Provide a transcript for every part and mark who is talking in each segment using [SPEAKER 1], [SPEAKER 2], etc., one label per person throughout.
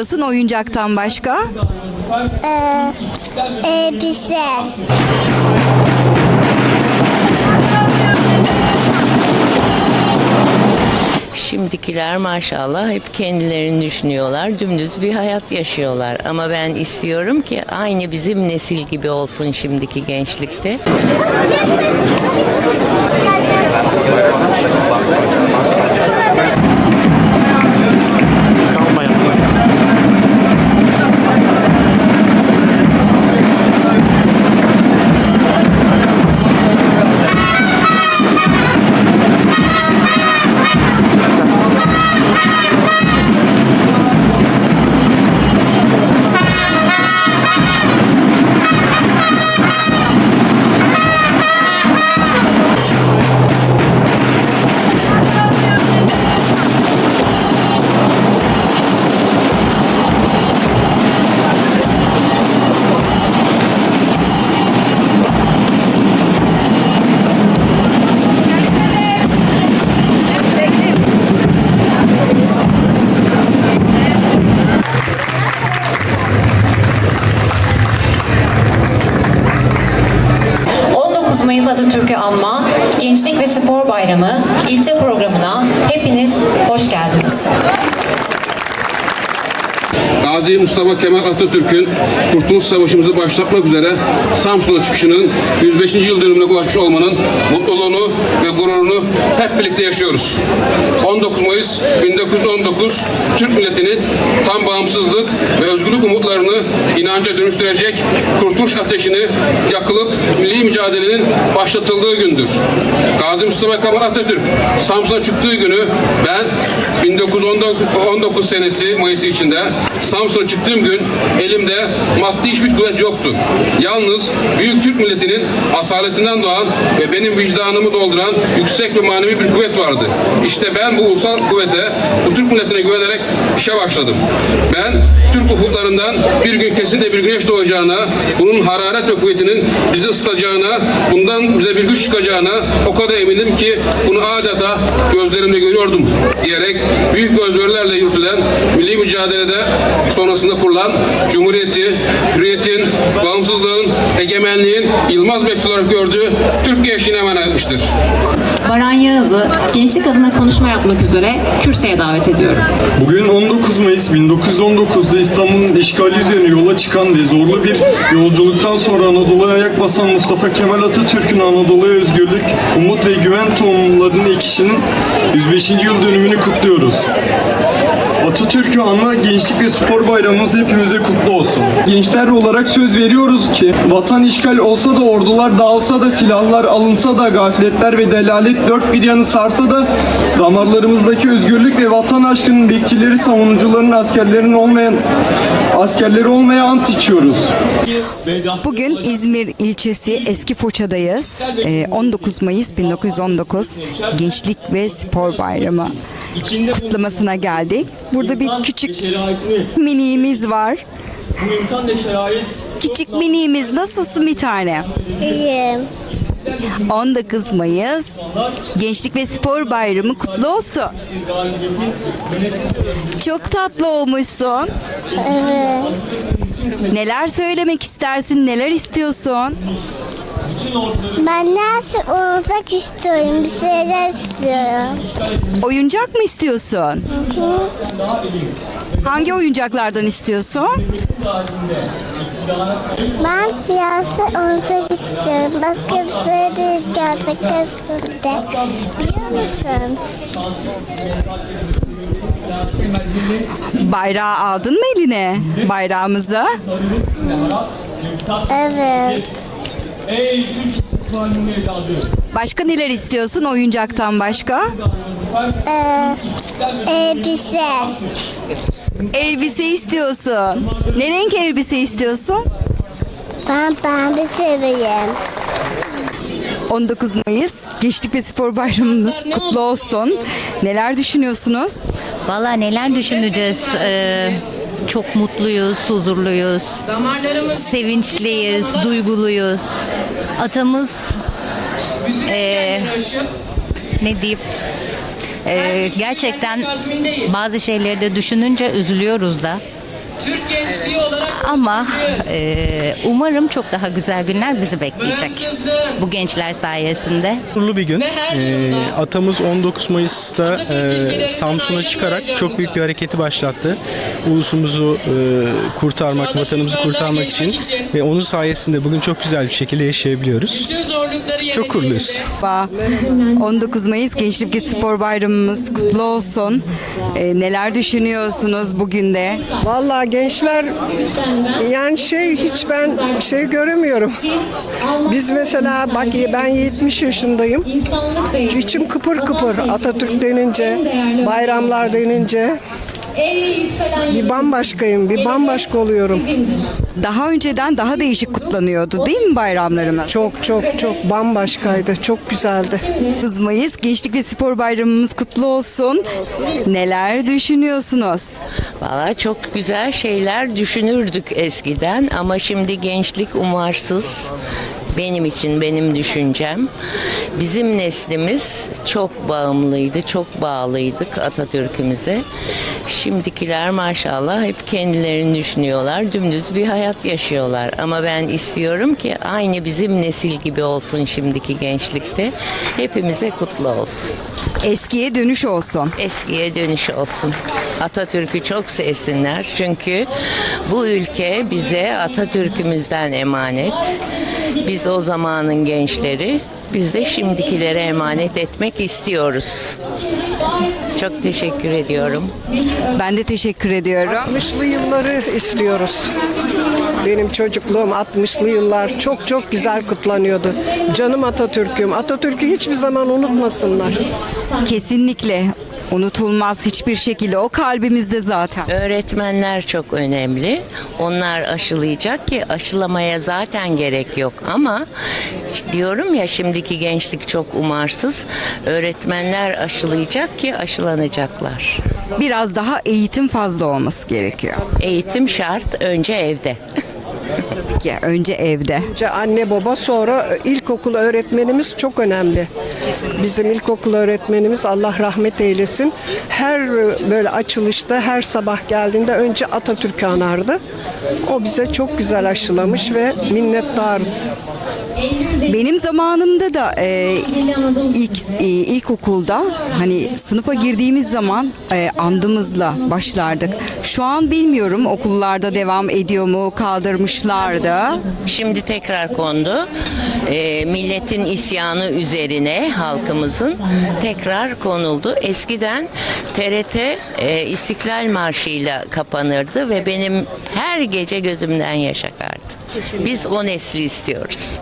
[SPEAKER 1] istiyorsun oyuncaktan başka?
[SPEAKER 2] Ee, elbise.
[SPEAKER 3] Şimdikiler maşallah hep kendilerini düşünüyorlar. Dümdüz bir hayat yaşıyorlar. Ama ben istiyorum ki aynı bizim nesil gibi olsun şimdiki gençlikte.
[SPEAKER 4] і. Mustafa Kemal Atatürk'ün Kurtuluş Savaşımızı başlatmak üzere Samsun'a çıkışının 105. yıl dönümüne ulaşmış olmanın mutluluğunu ve gururunu hep birlikte yaşıyoruz. 19 Mayıs 1919 Türk milletinin tam bağımsızlık ve özgürlük umutlarını inanca dönüştürecek kurtuluş ateşini yakılıp milli mücadelenin başlatıldığı gündür. Gazi Mustafa Kemal Atatürk Samsun'a çıktığı günü ben 1919 senesi Mayıs içinde Samsun'a çıktığım gün elimde maddi hiçbir kuvvet yoktu. Yalnız büyük Türk milletinin asaletinden doğan ve benim vicdanımı dolduran yüksek ve manevi bir kuvvet vardı. İşte ben bu ulusal kuvvete, bu Türk milletine güvenerek işe başladım. Ben Türk ufuklarından bir gün kesinlikle bir güneş doğacağına, bunun hararet ve kuvvetinin bizi ısıtacağına, bundan bize bir güç çıkacağına o kadar eminim ki bunu adeta gözlerimle görüyordum diyerek büyük özverilerle yürütülen milli mücadelede sonrasında kurulan Cumhuriyeti, hürriyetin, bağımsızlığın, egemenliğin yılmaz bekçi olarak gördüğü Türk gençliğine emanet etmiştir.
[SPEAKER 5] Baran Yağız'ı gençlik adına konuşma yapmak üzere kürsüye davet ediyorum.
[SPEAKER 6] Bugün 19 Mayıs 1919'da İstanbul'un işgali üzerine yola çıkan ve zorlu bir yolculuktan sonra Anadolu'ya ayak basan Mustafa Kemal Atatürk'ün Anadolu'ya özgürlük, umut ve güven tohumlarının ekişinin 105. yıl dönümünü kutluyoruz. Atatürk'ü anma Gençlik ve Spor Bayramımız hepimize kutlu olsun. Gençler olarak söz veriyoruz ki vatan işgal olsa da ordular dağılsa da silahlar alınsa da gafletler ve delalet dört bir yanı sarsa da damarlarımızdaki özgürlük ve vatan aşkının bekçileri savunucuların askerlerin olmayan askerleri olmaya ant içiyoruz.
[SPEAKER 1] Bugün İzmir ilçesi Eski Foça'dayız. Ee, 19 Mayıs 1919 Gençlik ve Spor Bayramı kutlamasına geldik. Burada bir küçük miniğimiz var. Küçük miniğimiz nasılsın bir tane?
[SPEAKER 2] İyiyim.
[SPEAKER 1] 19 Mayıs Gençlik ve Spor Bayramı kutlu olsun. Çok tatlı olmuşsun.
[SPEAKER 2] Evet.
[SPEAKER 1] Neler söylemek istersin? Neler istiyorsun?
[SPEAKER 2] Ben nasıl olacak istiyorum. Bir şeyler istiyorum.
[SPEAKER 1] Oyuncak mı istiyorsun? Hangi oyuncaklardan istiyorsun?
[SPEAKER 2] Ben piyasa olacak istiyorum. Başka bir şey değil gerçekten burada. Biliyor musun?
[SPEAKER 1] Bayrağı aldın mı eline? Bayrağımızda.
[SPEAKER 2] Evet.
[SPEAKER 1] Başka neler istiyorsun oyuncaktan başka?
[SPEAKER 2] Ee, elbise.
[SPEAKER 1] Elbise istiyorsun. Ne renk elbise istiyorsun?
[SPEAKER 2] Ben pembe seviyorum.
[SPEAKER 1] 19 Mayıs Gençlik ve Spor Bayramınız kutlu olsun. Neler düşünüyorsunuz?
[SPEAKER 3] Valla neler düşüneceğiz? Ee, çok mutluyuz, huzurluyuz, sevinçliyiz, duyguluyuz. Atamız ee, ne diyeyim? Ee, gerçekten bazı şeyleri de düşününce üzülüyoruz da.
[SPEAKER 7] Türk gençliği olarak
[SPEAKER 8] Ama e, umarım çok daha güzel günler bizi bekleyecek. Bu gençler sayesinde.
[SPEAKER 9] Gururlu bir gün.
[SPEAKER 7] Yılda
[SPEAKER 9] atamız 19 Mayıs'ta e, Samsun'a çıkarak çok büyük bir hareketi başlattı. Ulusumuzu e, kurtarmak, vatanımızı kurtarmak için ve onun sayesinde bugün çok güzel bir şekilde yaşayabiliyoruz. Çok gururluyuz.
[SPEAKER 7] yeneceğimize,
[SPEAKER 1] Merhaba. 19 Mayıs Gençlik ve Spor Bayramımız kutlu olsun. Ee, neler düşünüyorsunuz bugün de?
[SPEAKER 10] Vallahi gençler yani şey hiç ben şey göremiyorum. Biz mesela bak ben 70 yaşındayım. İçim kıpır kıpır Atatürk denince, bayramlar denince bir bambaşkayım, bir bambaşka oluyorum.
[SPEAKER 1] Daha önceden daha değişik kutlanıyordu değil mi bayramlarımız?
[SPEAKER 10] Çok çok çok bambaşkaydı, çok güzeldi.
[SPEAKER 1] 9 Mayıs Gençlik ve Spor Bayramımız kutlu olsun. Neler düşünüyorsunuz?
[SPEAKER 3] Valla çok güzel şeyler düşünürdük eskiden ama şimdi gençlik umarsız. Benim için benim düşüncem. Bizim neslimiz çok bağımlıydı, çok bağlıydık Atatürk'ümüze. Şimdikiler maşallah hep kendilerini düşünüyorlar, dümdüz bir hayat yaşıyorlar. Ama ben istiyorum ki aynı bizim nesil gibi olsun şimdiki gençlikte. Hepimize kutlu olsun.
[SPEAKER 1] Eskiye dönüş olsun.
[SPEAKER 3] Eskiye dönüş olsun. Atatürk'ü çok sevsinler. Çünkü bu ülke bize Atatürk'ümüzden emanet. Biz o zamanın gençleri, biz de şimdikilere emanet etmek istiyoruz. Çok teşekkür ediyorum.
[SPEAKER 1] Ben de teşekkür ediyorum.
[SPEAKER 10] 60'lı yılları istiyoruz. Benim çocukluğum 60'lı yıllar çok çok güzel kutlanıyordu. Canım Atatürk'üm. Atatürk'ü hiçbir zaman unutmasınlar.
[SPEAKER 1] Kesinlikle unutulmaz hiçbir şekilde. O kalbimizde zaten.
[SPEAKER 3] Öğretmenler çok önemli. Onlar aşılayacak ki aşılamaya zaten gerek yok ama diyorum ya şimdiki gençlik çok umarsız. Öğretmenler aşılayacak ki aşılanacaklar.
[SPEAKER 1] Biraz daha eğitim fazla olması gerekiyor.
[SPEAKER 3] Eğitim şart önce evde.
[SPEAKER 1] Ki önce evde.
[SPEAKER 10] Önce anne baba sonra ilkokul öğretmenimiz çok önemli. Bizim ilkokul öğretmenimiz Allah rahmet eylesin. Her böyle açılışta her sabah geldiğinde önce Atatürk'ü anardı. O bize çok güzel aşılamış ve minnettarız.
[SPEAKER 1] Benim zamanımda da e, ilk e, ilkokulda hani sınıfa girdiğimiz zaman e, andımızla başlardık. Şu an bilmiyorum okullarda devam ediyor mu kaldırmışlardı.
[SPEAKER 3] Şimdi tekrar kondu. Ee, milletin isyanı üzerine halkımızın tekrar konuldu. Eskiden TRT e, İstiklal Marşı'yla kapanırdı ve benim her gece gözümden yaş akardı. Biz o nesli istiyoruz.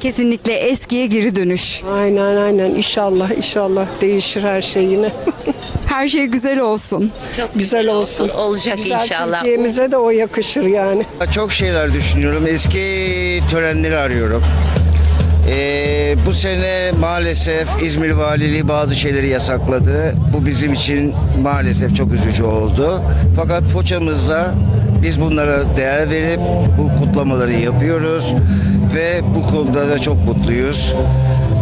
[SPEAKER 1] Kesinlikle eskiye geri dönüş.
[SPEAKER 10] Aynen aynen inşallah inşallah değişir her şey yine.
[SPEAKER 1] Her şey güzel olsun.
[SPEAKER 10] güzel olsun.
[SPEAKER 3] Olacak
[SPEAKER 10] Güzel
[SPEAKER 3] inşallah.
[SPEAKER 10] Türkiye'mize de o yakışır yani.
[SPEAKER 11] Çok şeyler düşünüyorum. Eski törenleri arıyorum. Ee, bu sene maalesef İzmir Valiliği bazı şeyleri yasakladı. Bu bizim için maalesef çok üzücü oldu. Fakat Foça'mızda biz bunlara değer verip bu kutlamaları yapıyoruz ve bu konuda da çok mutluyuz.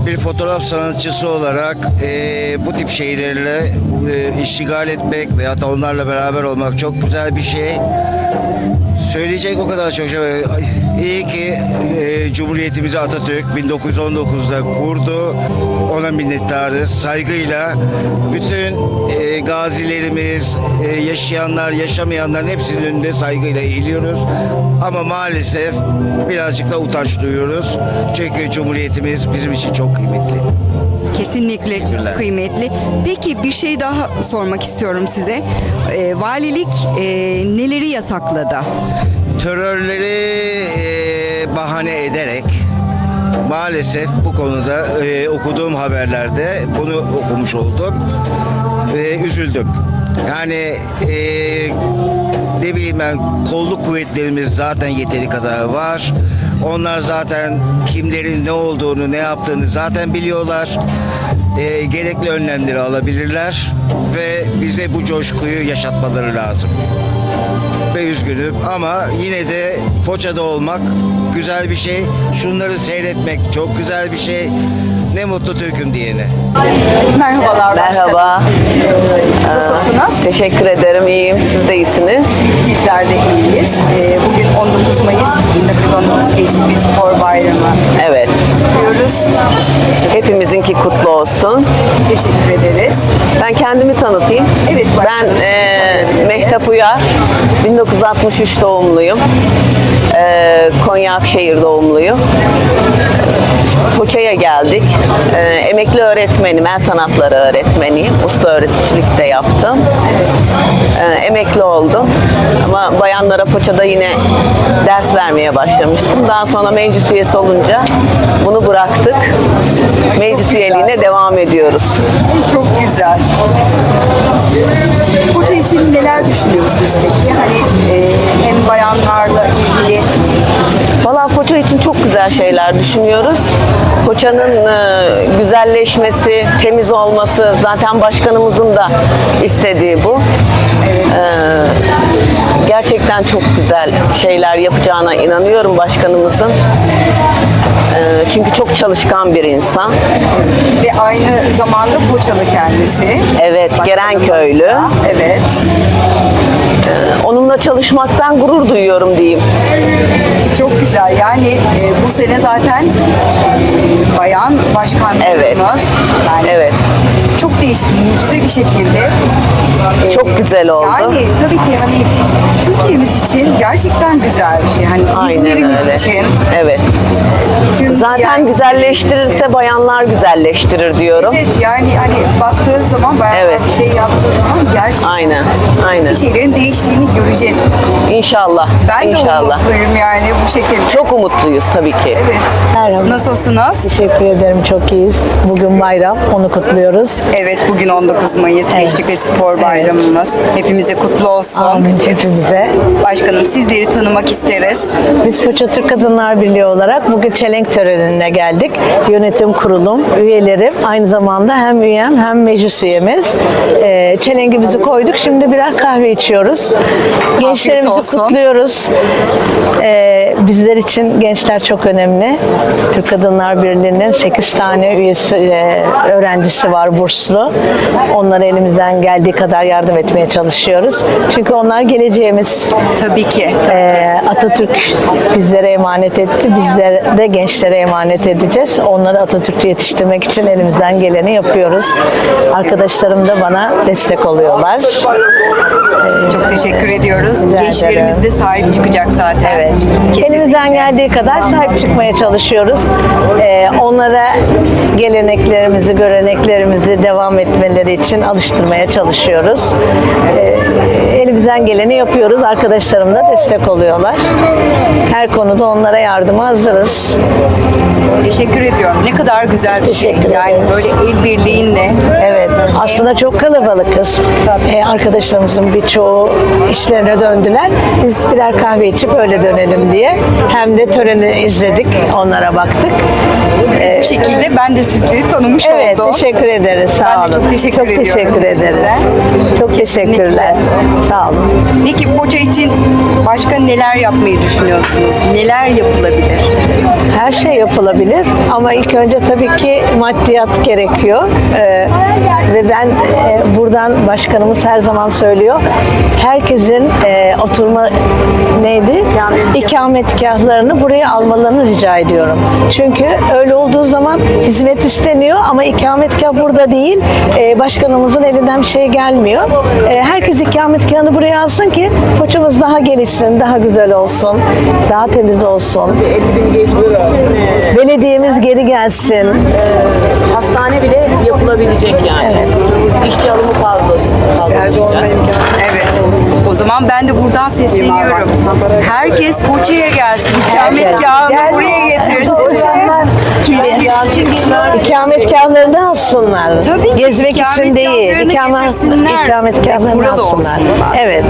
[SPEAKER 11] Bir fotoğraf sanatçısı olarak eee, bu tip şeylerle eee, iştigal etmek veya da onlarla beraber olmak çok güzel bir şey. Söyleyecek o kadar çok şey. İyi ki e, Cumhuriyetimizi Atatürk 1919'da kurdu. Ona minnettarız. Saygıyla bütün e, gazilerimiz, e, yaşayanlar, yaşamayanların hepsinin önünde saygıyla eğiliyoruz. Ama maalesef birazcık da utanç duyuyoruz. Çünkü Cumhuriyetimiz bizim için çok kıymetli.
[SPEAKER 1] Kesinlikle çok kıymetli. Peki bir şey daha sormak istiyorum size. Ee, valilik e, neleri yasakladı?
[SPEAKER 11] terörleri e, bahane ederek maalesef bu konuda e, okuduğum haberlerde bunu okumuş oldum ve üzüldüm. Yani e, ne bileyim ben kolluk kuvvetlerimiz zaten yeteri kadar var. Onlar zaten kimlerin ne olduğunu, ne yaptığını zaten biliyorlar. E, gerekli önlemleri alabilirler ve bize bu coşkuyu yaşatmaları lazım. ve üzgünüm ama yine de Foça'da olmak güzel bir şey. Şunları seyretmek çok güzel bir şey. Ne mutlu Türk'üm diyene.
[SPEAKER 1] Merhabalar.
[SPEAKER 12] Merhaba.
[SPEAKER 1] Nasılsınız?
[SPEAKER 12] Teşekkür ederim. İyiyim. Siz de iyisiniz.
[SPEAKER 1] Bizler de iyiyiz. Ee, bugün 19 Mayıs 1919 Gençlik ve Spor Bayramı
[SPEAKER 12] Evet.
[SPEAKER 1] diyoruz.
[SPEAKER 12] Hepimizinki kutlu olsun.
[SPEAKER 1] Teşekkür ederiz.
[SPEAKER 12] Ben kendimi tanıtayım.
[SPEAKER 1] Evet,
[SPEAKER 12] Ben e, Mehtap Uyar. 1963 doğumluyum. E, Konya Akşehir doğumluyum. Foça'ya geldik. E, emekli öğretmenim, el sanatları öğretmeniyim. Usta öğreticilik de yaptım. E, emekli oldum. Ama bayanlara Foça'da yine ders vermeye başlamıştım. Daha sonra meclis üyesi olunca bunu bıraktık. Meclis üyeliğine devam ediyoruz.
[SPEAKER 1] Çok güzel. Koca için neler düşünüyorsunuz peki? Hani e, hem bayanlarla ilgili
[SPEAKER 12] Valla Foça için çok güzel şeyler düşünüyoruz. Foça'nın e, güzelleşmesi, temiz olması zaten başkanımızın da istediği bu. E, gerçekten çok güzel şeyler yapacağına inanıyorum başkanımızın. E, çünkü çok çalışkan bir insan.
[SPEAKER 1] ve aynı zamanda Foçalı kendisi.
[SPEAKER 12] Evet, Gerenköylü.
[SPEAKER 1] Evet.
[SPEAKER 12] Onunla çalışmaktan gurur duyuyorum diyeyim.
[SPEAKER 1] Çok güzel. Yani e, bu sene zaten e, bayan başkanlarımız.
[SPEAKER 12] Evet.
[SPEAKER 1] Yani
[SPEAKER 12] Evet.
[SPEAKER 1] Çok değişik, mucize bir şekilde. e,
[SPEAKER 12] Çok güzel oldu.
[SPEAKER 1] Yani tabii ki hani Türkiye'miz için gerçekten güzel bir şey. Hani İzmir'imiz için.
[SPEAKER 12] Evet.
[SPEAKER 1] Tüm
[SPEAKER 12] Zaten güzelleştirirse bayanlar güzelleştirir diyorum.
[SPEAKER 1] Evet yani hani baktığı zaman bayağı
[SPEAKER 12] Evet.
[SPEAKER 1] bir şey yaptığı zaman gerçekten
[SPEAKER 12] Aynen. Aynen.
[SPEAKER 1] bir şeylerin değiştiğini göreceğiz.
[SPEAKER 12] İnşallah.
[SPEAKER 1] Ben de
[SPEAKER 12] İnşallah.
[SPEAKER 1] umutluyum yani bu şekilde.
[SPEAKER 12] Çok umutluyuz tabii ki.
[SPEAKER 1] Evet.
[SPEAKER 13] Merhaba.
[SPEAKER 1] Nasılsınız?
[SPEAKER 13] Teşekkür ederim. Çok iyiyiz. Bugün bayram. Onu kutluyoruz.
[SPEAKER 1] Evet bugün 19 Mayıs Gençlik ve Spor Bayramımız. Hepimize kutlu olsun.
[SPEAKER 13] Amin hepimize.
[SPEAKER 1] Başkanım sizleri tanımak isteriz.
[SPEAKER 13] Biz Foça Türk Kadınlar Birliği olarak bugün çelenk törenine geldik. Yönetim kurulum, üyelerim. Aynı zamanda hem üyem hem meclis üyemiz. Ee, çelengimizi koyduk. Şimdi birer kahve içiyoruz. Gençlerimizi kutluyoruz. Ee, bizler için gençler çok önemli. Türk Kadınlar Birliği'nin 8 tane üyesi, e, öğrencisi var burslu. Onlara elimizden geldiği kadar yardım etmeye çalışıyoruz. Çünkü onlar geleceğimiz.
[SPEAKER 1] Tabii ki.
[SPEAKER 13] Ee, Atatürk bizlere emanet etti. Bizler de gençlere emanet edeceğiz. Onları Atatürk'ü yetiştirmek için elimizden geleni yapıyoruz. Arkadaşlarım da bana destek oluyorlar.
[SPEAKER 1] Çok teşekkür ediyoruz. Gençlerimiz de sahip çıkacak zaten.
[SPEAKER 13] Evet.
[SPEAKER 1] Kesinlikle.
[SPEAKER 13] Elimizden geldiği kadar sahip çıkmaya çalışıyoruz. Ee, onlara geleneklerimizi, göreneklerimizi devam etmeleri için alıştırmaya çalışıyoruz. Ee, elimizden geleni yapıyoruz. Arkadaşlarım da destek oluyorlar. Her konuda onlara yardıma hazırız.
[SPEAKER 1] Teşekkür ediyorum. Ne kadar güzel bir şey.
[SPEAKER 13] Teşekkür
[SPEAKER 1] Yani
[SPEAKER 13] ederiz.
[SPEAKER 1] böyle el birliğinle.
[SPEAKER 13] Evet, aslında çok kalabalıkız. Ee, arkadaşlarımızın birçoğu işlerine döndüler. Biz birer kahve içip öyle dönelim diye. Hem de töreni izledik, onlara baktık. Ee,
[SPEAKER 1] Bu şekilde ben de sizleri tanımış
[SPEAKER 13] evet,
[SPEAKER 1] oldum.
[SPEAKER 13] teşekkür ederiz. Sağ olun.
[SPEAKER 1] çok teşekkür ediyorum
[SPEAKER 13] teşekkür ederiz. Çok teşekkürler. Sağ olun.
[SPEAKER 1] Peki Foça için başka neler yapmayı düşünüyorsunuz? Neler yapılabilir?
[SPEAKER 13] Her şey yapılabilir ama ilk önce tabii ki maddiyat gerekiyor. Ee, ve ben e, buradan başkanımız her zaman söylüyor. Herkesin e, oturma neydi? İkametgahlarını buraya almalarını rica ediyorum. Çünkü öyle olduğu zaman hizmet isteniyor ama ikametgah burada değil. Ee, başkanımızın elinden bir şey gelmiyor. Ee, herkes ikametgahını buraya alsın ki Foça'mız daha gelişsin, daha güzel olsun, daha temiz olsun. Belediyemiz geri gelsin.
[SPEAKER 12] Hastane bile yapılabilecek yani.
[SPEAKER 13] Evet.
[SPEAKER 12] İşçi alımı fazla. fazla
[SPEAKER 1] Evet. O zaman ben de buradan sesleniyorum. Herkes Foça'ya gelsin. İkametgahını buraya getirsin.
[SPEAKER 13] İkametgahlarını alsınlar.
[SPEAKER 1] Tabii ki
[SPEAKER 13] Gezmek için değil. İkamet, ikametgahlarını
[SPEAKER 1] Burada
[SPEAKER 13] alsınlar.
[SPEAKER 1] olsunlar.
[SPEAKER 13] Evet.